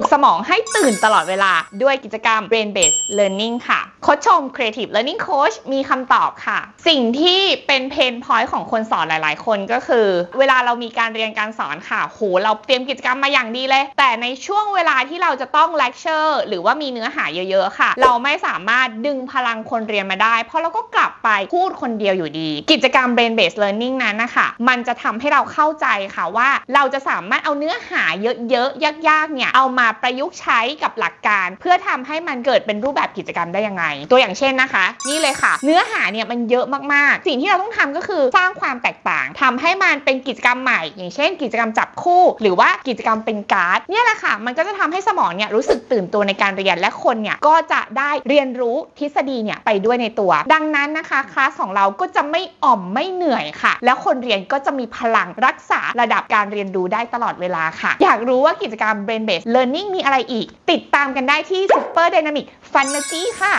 ลุกสมองให้ตื่นตลอดเวลาด้วยกิจกรรม Brain Based Learning ค่ะ ค้ชชม Creative Learning Coach มีคำตอบค่ะ สิ่งที่เป็นเพนพอยต์ของคนสอนหลาย ๆ คนก็คือ เวลาเรามีการเรียนการสอนค่ะโหเราเตรียมกิจกรรมมาอย่างดีเลย แต่ในช่วงเวลาที่เราจะต้องเลคเชอร์หรือว่ามีเนื้อหาเยอะ ๆ ค่ะ เราไม่สามารถดึงพลังคนเรียนมาได้ เพราะเราก็กลับไปพูดคนเดียวอยู่ดี กิจกรรม Brain Based Learning นั้นนะคะมันจะทำให้เราเข้าใจค่ะว่า เราจะสามารถเอาเนื้อหาเยอะ ๆ ยาก ๆ เนี่ยเอามาประยุกต์ใช้กับหลักการ เพื่อทำให้มันเกิดเป็นรูปแบบกิจกรรมได้ยังไงตัวอย่างเช่นนะคะ นี่เลยค่ะ เนื้อหาเนี่ยมันเยอะมากๆ สิ่งที่เราต้องทำก็คือสร้างความแตกต่างทำให้มันเป็นกิจกรรมใหม่ อย่างเช่น กิจกรรมจับคู่ หรือว่ากิจกรรมเป็นการ์ดเนี่ยแหละค่ะ มันก็จะทำให้สมองเนี่ยรู้สึกตื่นตัวในการเรียนและคนเนี่ยก็จะได้เรียนรู้ทฤษฎีเนี่ยไปด้วยในตัว ดังนั้นนะคะคลาสของเราก็จะไม่อ่อมไม่เหนื่อยค่ะ แล้วคนเรียนก็จะมีพลังรักษาระดับการเรียนรู้ได้ตลอดเวลาค่ะ อยากรู้ว่ากิจกรรม Brain Based Learning มีอะไรอีก ติดตามกันได้ที่ Super Dynamic Fun ค่ะ